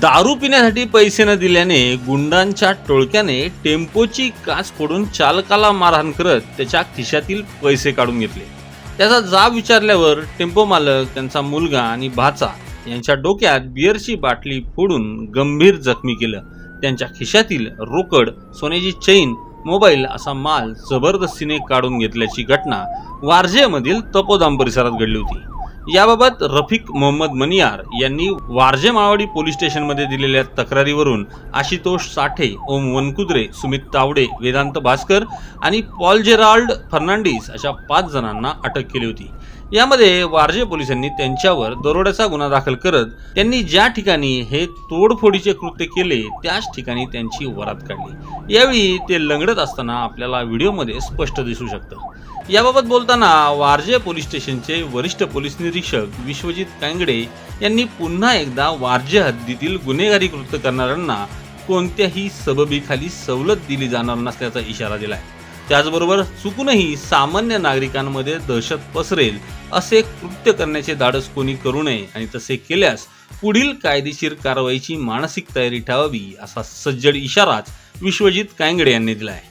दारू पिण्यासाठी पैसे न दिल्याने गुंडांच्या टोळक्याने टेम्पोची काच फोडून चालकाला मारहाण करत त्याच्या खिशातील पैसे काढून घेतले. त्याचा जाब विचारल्यावर टेम्पो मालक त्यांचा मुलगा आणि भाचा यांच्या डोक्यात बिअरची बाटली फोडून गंभीर जखमी केलं. त्यांच्या खिशातील रोकड सोन्याची चैन मोबाईल असा माल जबरदस्तीने काढून घेतल्याची घटना वारजेमधील तपोदाम परिसरात घडली होती. याबाबत रफिक मोहम्मद मनियार यांनी वारजे मावाडी पोलीस स्टेशनमध्ये दिलेल्या तक्रारीवरून आशितोष साठे ओम वनकुद्रे सुमित तावडे वेदांत भास्कर आणि पॉल जेराल्ड फर्नांडिस अशा पाच जणांना अटक केली होती. यामध्ये वारजे पोलिसांनी त्यांच्यावर दरोड्याचा गुन्हा दाखल करत त्यांनी ज्या ठिकाणी हे तोडफोडीचे कृत्य केले त्याच ठिकाणी त्यांची वरात काढली. यावेळी ते लंगडत असताना आपल्याला व्हिडिओमध्ये स्पष्ट दिसू शकतं. याबाबत बोलताना वारजे पोलीस स्टेशनचे वरिष्ठ पोलीस निरीक्षक विश्वजित कांगडे यांनी पुन्हा एकदा वारजे हद्दीतील गुन्हेगारी कृत्य करणाऱ्यांना कोणत्याही सबबीखाली सवलत दिली जाणार नसल्याचा इशारा दिला आहे त्याचबरोबर चुकूनही सामान्य नागरिकांमध्ये दहशत पसरेल असे कृत्य करण्याचे धाडस कोणी करू नये आणि तसे केल्यास पुढील कायदेशीर कारवाईची मानसिक तयारी ठेवावी असा सज्जड इशाराच विश्वजित कांगडे यांनी दिला आहे